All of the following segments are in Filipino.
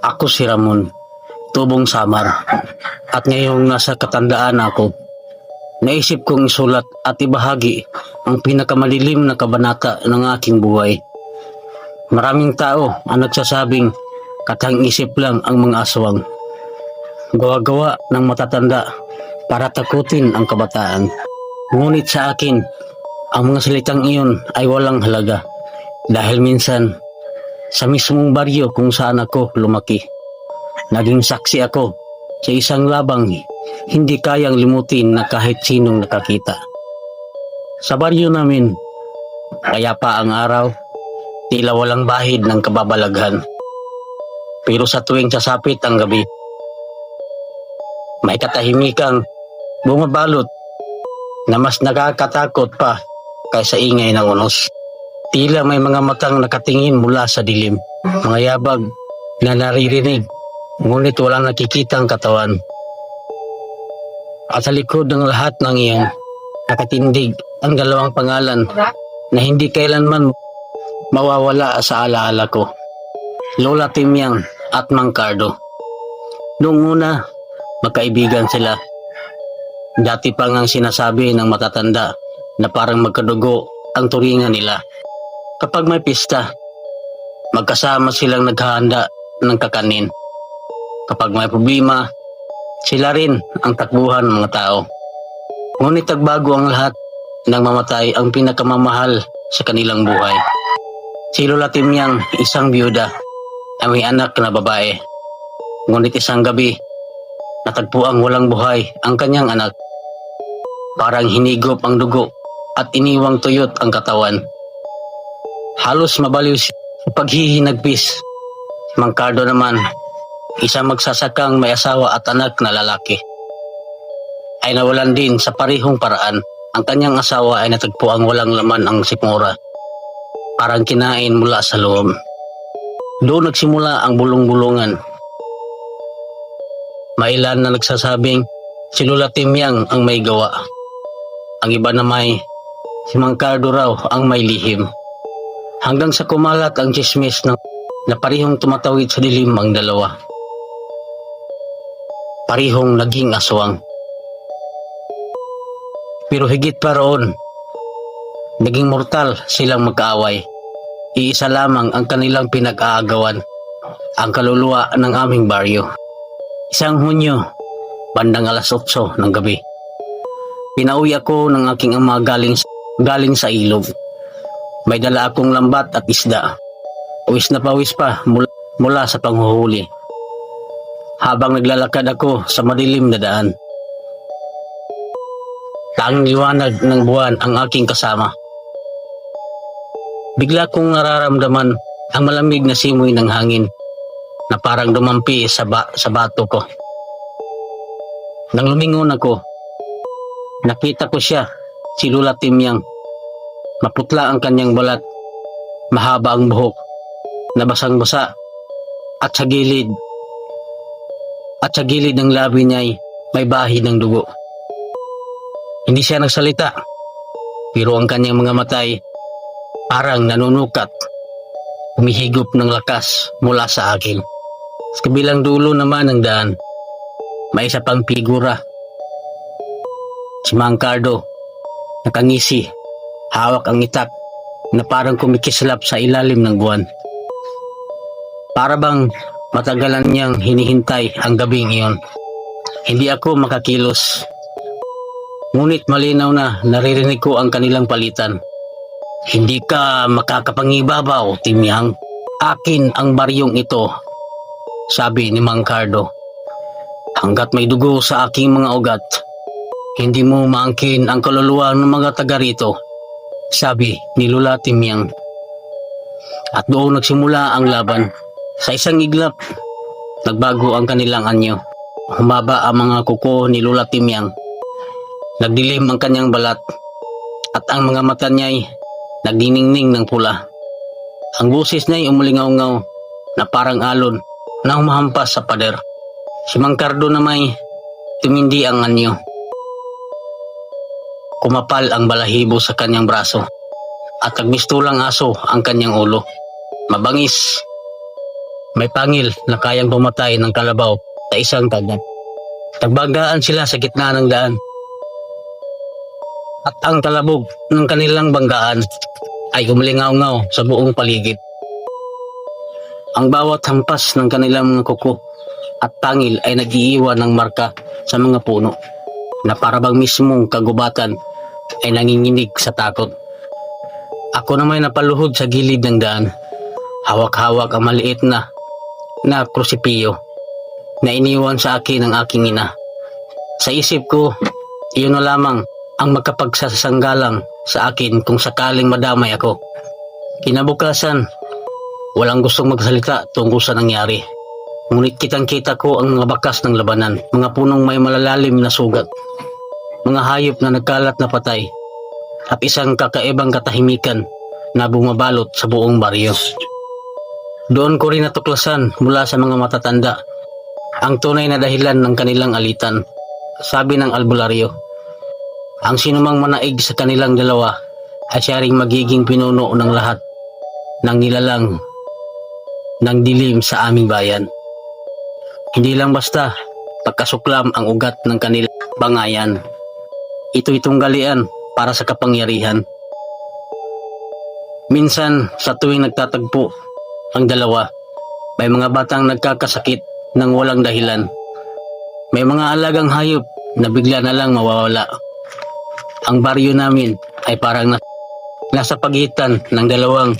Ako si Ramon, tubong samar. At ngayong nasa katandaan ako, naisip kong isulat at ibahagi ang pinakamalilim na kabanata ng aking buhay. Maraming tao ang nagsasabing katang isip lang ang mga aswang. Gawa-gawa ng matatanda para takutin ang kabataan. Ngunit sa akin, ang mga salitang iyon ay walang halaga. Dahil minsan, sa mismong baryo kung saan ako lumaki, naging saksi ako sa isang labang hindi kayang limutin na kahit sinong nakakita. Sa baryo namin, kaya pa ang araw, tila walang bahid ng kababalaghan. Pero sa tuwing sasapit ang gabi, may katahimikang bumabalot na mas nakakatakot pa kaysa ingay ng unos. Tila may mga matang nakatingin mula sa dilim, mga yabag na naririnig, ngunit walang nakikitang katawan. At sa likod ng lahat ng iyan, nakatindig ang dalawang pangalan na hindi kailanman mawawala sa alaala ko. Lola Timyang at Mang Cardo. Noong una, magkaibigan sila. Dati pa ngang sinasabi ng matatanda na parang magkadugo ang turingan nila. Kapag may pista, magkasama silang naghahanda ng kakanin. Kapag may problema, sila rin ang takbuhan ng mga tao. Ngunit tagbago ang lahat nang mamatay ang pinakamamahal sa kanilang buhay. Si Lola Timyang, isang byuda, na may anak na babae. Ngunit isang gabi, natagpo ang walang buhay ang kanyang anak. Parang hinigop ang dugo at iniwang tuyot ang katawan. Halos mabaliw si paghihinagpis. Mang Cardo naman, isang magsasakang may asawa at anak na lalaki. Ay nawalan din sa parihong paraan. Ang kanyang asawa ay natagpo ang walang laman ang sikmura. Parang kinain mula sa loob. Doon nagsimula ang bulong-bulungan. Mailan na nagsasabing si Lola Timyang ang may gawa. Ang iba na may si Mang Cardo raw ang may lihim. Hanggang sa kumalat ang chismis ng na parihong tumatawid sa dilim ang dalawa. Parihong naging aswang. Pero higit pa roon, naging mortal silang magkaaway. Iisa lamang ang kanilang pinag-aagawan, ang kaluluwa ng aming baryo. Isang Hunyo, bandang alas 8 ng gabi. Pinauwi ako ng aking ama galing, galing sa ilog. May dala akong lambat at isda. Uwis na pawis pa mula, mula sa panghuhuli. Habang naglalakad ako sa madilim na daan. Tanging liwanag ng buwan ang aking kasama. Bigla kong nararamdaman ang malamig na simoy ng hangin na parang dumampi sa, ba- sa bato ko. Nang lumingon ako, nakita ko siya, si Lula Timyang. Maputla ang kanyang balat, mahaba ang buhok, nabasang-basa, at sa gilid, at sa gilid ng labi niya ay may bahid ng dugo. Hindi siya nagsalita, pero ang kanyang mga matay parang nanunukat, humihigop ng lakas mula sa akin. Sa kabilang dulo naman ng daan, may isa pang figura. Si Mang Cardo, nakangisi, hawak ang itak na parang kumikislap sa ilalim ng buwan. Para bang matagalan niyang hinihintay ang gabing iyon. Hindi ako makakilos. Ngunit malinaw na naririnig ko ang kanilang palitan. Hindi ka makakapangibabaw, Timyang. Akin ang baryong ito, sabi ni Mang Cardo. Hanggat may dugo sa aking mga ugat, hindi mo maangkin ang kaluluwa ng mga taga rito, sabi ni Lula Timyang. At doon nagsimula ang laban. Sa isang iglap, nagbago ang kanilang anyo. Humaba ang mga kuko ni Lula Timyang. Nagdilim ang kanyang balat at ang mga mata niya'y nagdiningning ng pula. Ang busis niya'y umulingaw-ngaw na parang alon na humahampas sa pader. Si Mang Cardo na may tumindi ang anyo. Kumapal ang balahibo sa kanyang braso at nagmistulang aso ang kanyang ulo. Mabangis May pangil na kayang pumatay ng kalabaw sa isang kagat. Nagbagaan sila sa gitna ng daan. At ang kalabog ng kanilang banggaan ay umalingaw-ngaw sa buong paligid. Ang bawat hampas ng kanilang mga kuko at pangil ay nagiiwan ng marka sa mga puno na parabang mismong kagubatan ay nanginginig sa takot. Ako na may napaluhod sa gilid ng daan. Hawak-hawak ang maliit na na krusipiyo na iniwan sa akin ng aking ina. Sa isip ko, iyon na lamang ang magkapagsasanggalang sa akin kung sakaling madamay ako. Kinabukasan, walang gustong magsalita tungkol sa nangyari. Ngunit kitang kita ko ang mga bakas ng labanan, mga punong may malalalim na sugat, mga hayop na nagkalat na patay, at isang kakaibang katahimikan na bumabalot sa buong baryo. Doon ko rin natuklasan mula sa mga matatanda ang tunay na dahilan ng kanilang alitan. Sabi ng albularyo, ang sinumang manaig sa kanilang dalawa ay siya ring magiging pinuno ng lahat ng nilalang ng dilim sa aming bayan. Hindi lang basta pagkasuklam ang ugat ng kanilang bangayan. Ito itong galian para sa kapangyarihan. Minsan sa tuwing nagtatagpo ang dalawa, may mga batang nagkakasakit ng walang dahilan. May mga alagang hayop na bigla na lang mawawala. Ang baryo namin ay parang na- nasa pagitan ng dalawang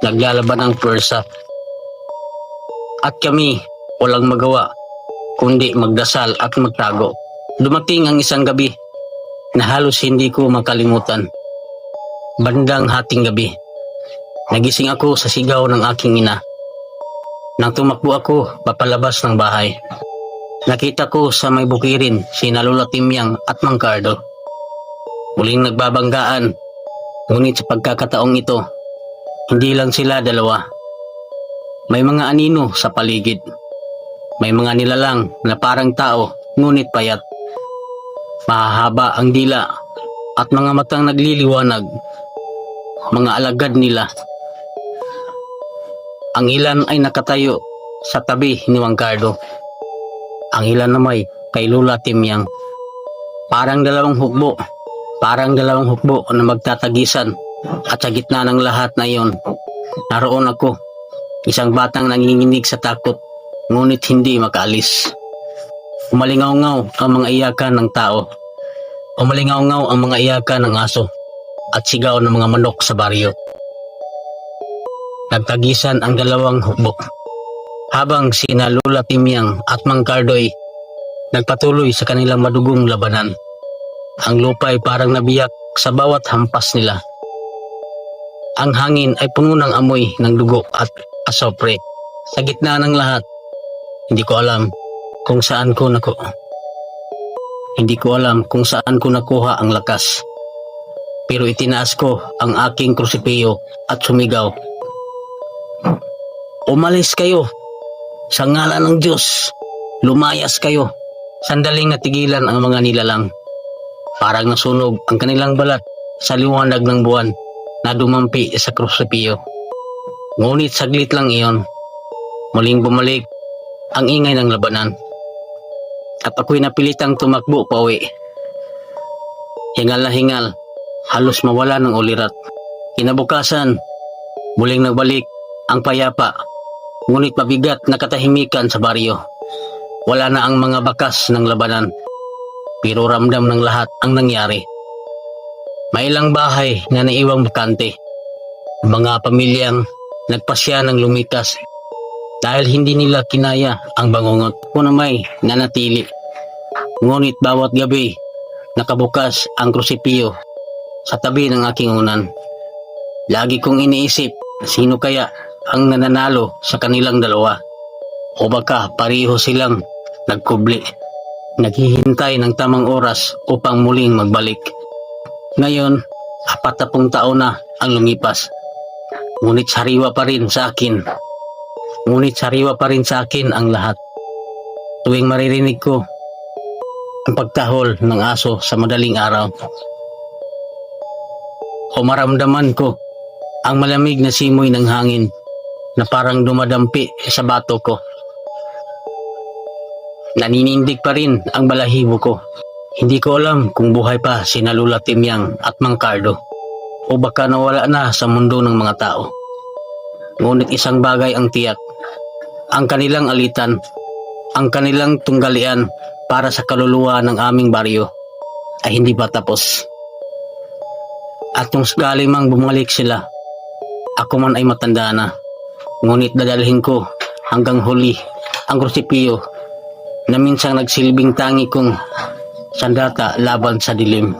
naglalaban ng pwersa. At kami walang magawa kundi magdasal at magtago. Dumating ang isang gabi na halos hindi ko makalimutan. Bandang hating gabi, nagising ako sa sigaw ng aking ina. Nang tumakbo ako papalabas ng bahay, nakita ko sa may bukirin si Nalula Timyang at Mang Cardo. Muling nagbabanggaan, ngunit sa pagkakataong ito, hindi lang sila dalawa. May mga anino sa paligid. May mga nilalang na parang tao, ngunit payat. Mahahaba ang dila at mga matang nagliliwanag. Mga alagad nila. Ang ilan ay nakatayo sa tabi ni Mang Cardo. Ang ilan naman kay Lula Timyang. Parang dalawang hukbo. Parang dalawang hukbo na magtatagisan. At sa gitna ng lahat na iyon, naroon ako. Isang batang nanginginig sa takot, ngunit hindi makaalis. Umalingaw-ngaw ang mga iyakan ng tao. Umalingaw-ngaw ang mga iyakan ng aso at sigaw ng mga manok sa baryo. Nagtagisan ang dalawang hukbo. Habang sina Lula Timyang at Mang Cardoy nagpatuloy sa kanilang madugong labanan. Ang lupa ay parang nabiyak sa bawat hampas nila. Ang hangin ay puno ng amoy ng dugo at asopre. Sa gitna ng lahat, hindi ko alam kung saan ko naku. Hindi ko alam kung saan ko nakuha ang lakas. Pero itinaas ko ang aking krusipiyo at sumigaw. Umalis kayo sa ngalan ng Diyos. Lumayas kayo. Sandaling natigilan ang mga nilalang. Parang nasunog ang kanilang balat sa liwanag ng buwan na dumampi sa krusipiyo. Ngunit saglit lang iyon. Muling bumalik ang ingay ng labanan. At ako'y napilitang tumakbo pa uwi. Hingal na hingal, halos mawala ng ulirat. Kinabukasan, muling nagbalik ang payapa, ngunit mabigat na katahimikan sa baryo. Wala na ang mga bakas ng labanan, pero ramdam ng lahat ang nangyari. May ilang bahay na naiwang bakante. Mga pamilyang nagpasya ng lumikas dahil hindi nila kinaya ang bangungot. Kung may nanatili. Ngunit bawat gabi, nakabukas ang krusipiyo sa tabi ng aking unan. Lagi kong iniisip sino kaya ang nananalo sa kanilang dalawa. O baka pareho silang nagkubli. Naghihintay ng tamang oras upang muling magbalik. Ngayon, apat na pung taon na ang lumipas. Ngunit sariwa pa rin sa akin. Ngunit sariwa pa rin sa akin ang lahat. Tuwing maririnig ko ang pagtahol ng aso sa madaling araw. O maramdaman ko ang malamig na simoy ng hangin na parang dumadampi sa bato ko. Naninindig pa rin ang balahibo ko. Hindi ko alam kung buhay pa si Lula Timyang at Mang Cardo o baka nawala na sa mundo ng mga tao. Ngunit isang bagay ang tiyak. Ang kanilang alitan, ang kanilang tunggalian para sa kaluluwa ng aming baryo ay hindi pa tapos. At kung sakali mang bumalik sila, ako man ay matanda na. Ngunit dadalhin ko hanggang huli ang krusipyo na minsang nagsilbing tangi kong sandata laban sa dilim.